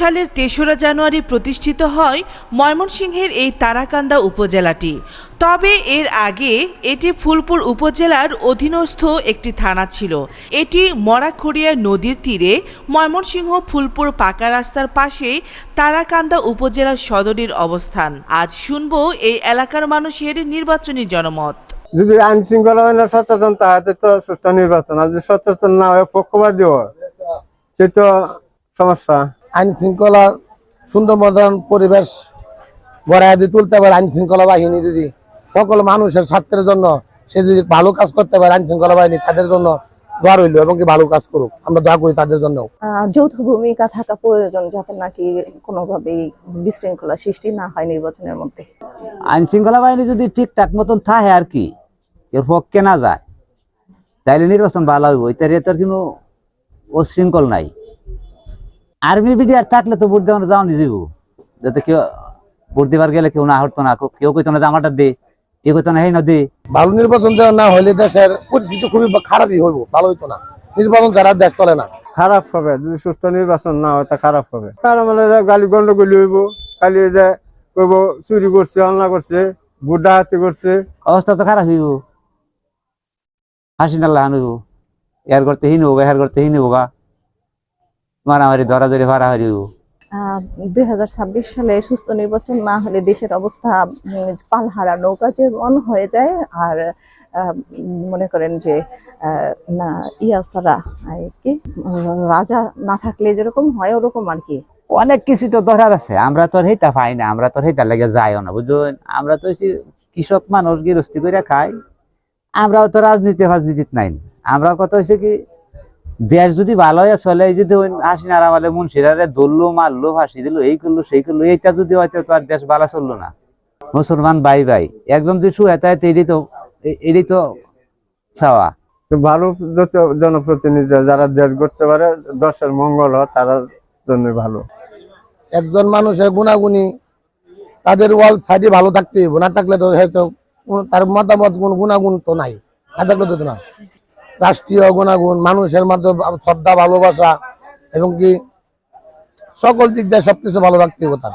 সালের তেসরা জানুয়ারি প্রতিষ্ঠিত হয় ময়মনসিংহের এই তারাকান্দা উপজেলাটি। তবে এর আগে এটি ফুলপুর উপজেলার অধীনস্থ একটি থানা ছিল। এটি মরাখড়িয়া নদীর তীরে ময়মনসিংহ ফুলপুর পাকা রাস্তার পাশে তারাকান্দা উপজেলা সদরের অবস্থান। আজ শুনব এই এলাকার মানুষের নির্বাচনী জনমত। যদি আইন শৃঙ্খলা হয় না সচেতন তাহলে তো সুষ্ঠু নির্বাচন। আর যদি সচেতন না হয়, পক্ষপাতী হয়, সে তো সমস্যা? আইন শৃঙ্খলা সুন্দর মতন পরিবেশ গড়ায় যদি তুলতে পারে আইন শৃঙ্খলা বাহিনী যদি সকল মানুষের স্বার্থের জন্য সে যদি ভালো কাজ করতে পারে আইন শৃঙ্খলা বাহিনী তাদের জন্য দোয়া রইল এবং কি ভালো কাজ করুক। আমরা দোয়া করি তাদের জন্য যৌথ ভূমিকা থাকা প্রয়োজন যাতে নাকি কোনোভাবেই বিশৃঙ্খলা সৃষ্টি না হয় নির্বাচনের মধ্যে। আইন শৃঙ্খলা বাহিনী যদি ঠিকঠাক মতন থাকে আর কি এর পক্ষে না যায় তাইলে নির্বাচন ভালো হইব এটার এটার কোনো নাই। আর্মি বিডিআর থাকলে তো ভোট দেওয়ানো যাওয়া যাব যাতে কেউ ভোট দেবার গেলে কেউ না হতো না কেউ কইতো না যে আমারটা দে কেউ কইতো না হেই না দে। ভালো নির্বাচন দেওয়া না হলে দেশের পরিস্থিতি খুবই খারাপই হইব ভালো হইতো না। নির্বাচন ছাড়া দেশ চলে না। খারাপ হবে যদি সুষ্ঠু নির্বাচন না হয় তা খারাপ হবে। কারণ মানে গালি গন্ডগোলি হইব খালি যে কইব চুরি করছে অন্যায় করছে বুড্ডা হাতি করছে। অবস্থা তো খারাপ হইব। হাসি নাল্লা হান হইব এর করতে হিন হোগা হের করতে হিন হোগা মারামারি ধরাধরি হারাহারি দুই সালে সুস্থ নির্বাচন না হলে দেশের অবস্থা পালহারা নৌকা যেমন হয়ে যায়। আর মনে করেন যে না কি রাজা না থাকলে যেরকম হয় ওরকম আর কি। অনেক কিছু তো ধরার আছে। আমরা তো হেতা পাই না আমরা তো হেতা লেগে যাইও না বুঝলেন? আমরা তো কৃষক মানুষ গৃহস্থী করে খাই। আমরাও তো রাজনীতি ফাজনীতিত নাই। আমরা কত হয়েছে কি দেশ যদি ভালো হয়ে চলে এই যদি হাসি নারা মালে মুন্সিরারে ধরলো মারলো ফাঁসি দিল এই করল সেই করল এইটা যদি হয়তো তো আর দেশ ভালো চলল না। মুসলমান ভাই ভাই একজন যদি শুয়েতা এটাই তো এ- এটাই তো চাওয়া। ভালো জনপ্রতিনিধি যারা দেশ করতে পারে দেশের মঙ্গল হয় তার জন্য ভালো। একজন মানুষের গুণাগুণী তাদের ওয়াল সাইডে ভালো থাকতে হইব না থাকলে তো হয়তো তার মতামত কোন গুণাগুণ তো নাই না থাকলে তো না। রাষ্ট্রীয় গুণাগুণ, মানুষের মধ্যে শ্রদ্ধা, ভালোবাসা, এবং কি সকল দিক দিয়ে সবকিছু ভালো রাখতে হবে তার